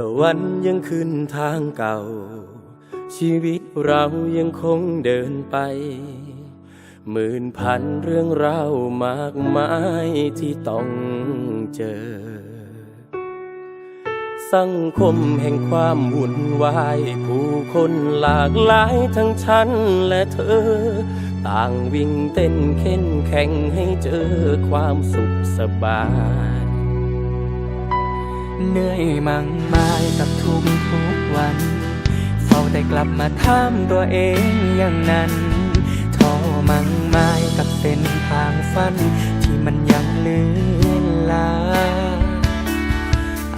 ถ้าวันยังขึ้นทางเก่า ชีวิตเรายังคงเดินไป หมื่นพันเรื่องราวมากมายที่ต้องเจอ สังคมแห่งความวุ่นวาย ผู้คนหลากหลายทั้งฉันและเธอ ต่างวิ่งเต้นเข็นแข่งให้เจอความสุขสบาย เหนื่อยมั่งมายกับทุกทุกๆวัน เฝ้าแต่กลับมาถามตัวเองอย่างนั้นท้อมั่งมายกับเส้นทางฝัน ที่มันยังเลือนลา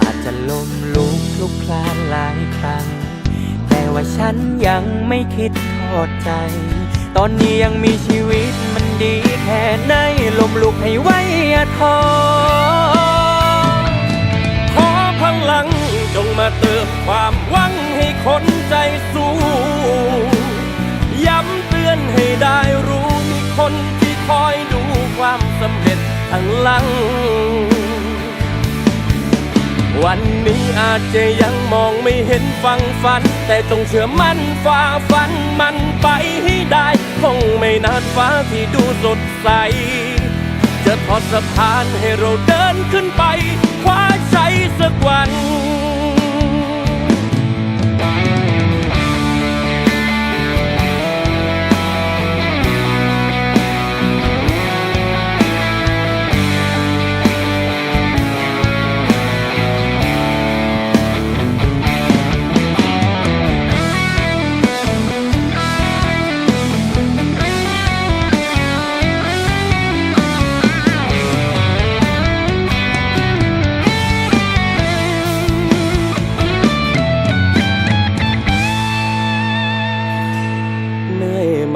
อาจจะล้มลุกลุกคลานหลายครั้ง แต่ว่าฉันยังไม่คิดทอดใจ ตอนนี้ยังมีชีวิตมันดีแค่ไหนลมลุกให้ไว้อย่าท้อ ความหวังให้คนใจสู้ย้ำเตือนให้ได้รู้มีคนที่คอยดูความสำเร็จข้างหลัง วันนี้อาจจะยังมองไม่เห็นฟังฝัน แต่จงเชื่อมั่นฝ่าฟันมันไปให้ได้ คงไม่นานฟ้าที่ดูสดใส จะทอดสะพานให้เราเดินขึ้นไป คว้าชัยสักวัน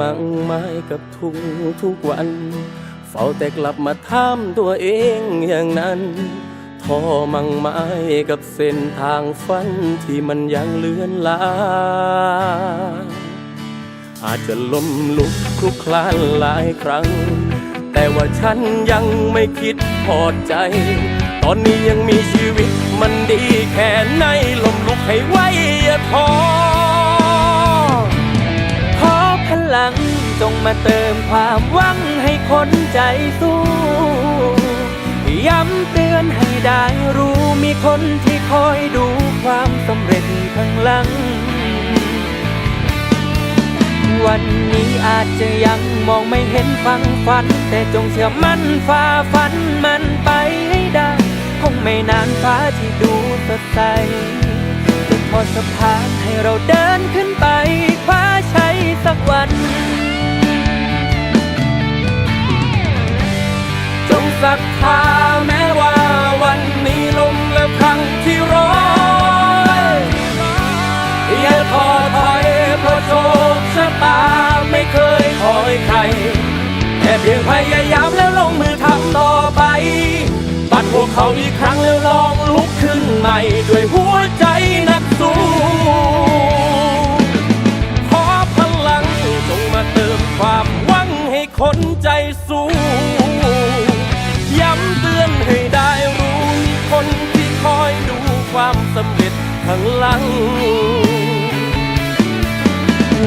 มั่งไม้กับทุกทุกวัน เฝ้าแต่กลับมาถามตัวเองอย่างนั้นท้อมั่งไม้กับเส้นทางฝันที่มันยังเลือนลางอาจจะล้มลุกคลุกคลานหลายครั้ง แต่ว่าฉันยังไม่คิดพอใจ ตอนนี้ยังมีชีวิต มาเติมความหวังให้คนใจสู้ ย้ำเตือนให้ได้รู้มีคนที่คอยดูความสำเร็จข้างหลัง วันนี้อาจจะยังมองไม่เห็นฟังฝัน แต่จงเชื่อมั่นฝ่าฟันมันไปให้ได้ คงไม่นานฟ้าที่ดูสดใสจะทอดสะพานให้เราเดินขึ้นไปคว้าชัยสักวัน ศรัทธาแม้ว่าวันนี้ลมและครั้งที่ร้อยอย่าท้อถอยเพราะโชคชะตาไม่เคยคอยใคร แค่เพียงพยายามแล้วลงมือทำต่อไป ปัดพวกเขาอีกครั้งแล้วลองลุกขึ้นใหม่ ด้วยหัวใจนักสู้ขอพลังจงมาเติมความหวังให้คนใจสู้ ความสำเร็จข้างหลัง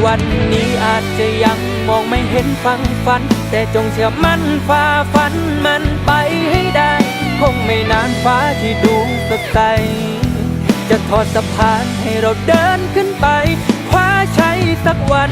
วันนี้อาจจะยังมองไม่เห็นฟังฝัน แต่จงเชื่อมั่นฝ่าฟันมันไปให้ได้ คงไม่นานฟ้าที่ดูสดใสจะทอดสะพานให้เราเดินขึ้นไปคว้าชัยสักวัน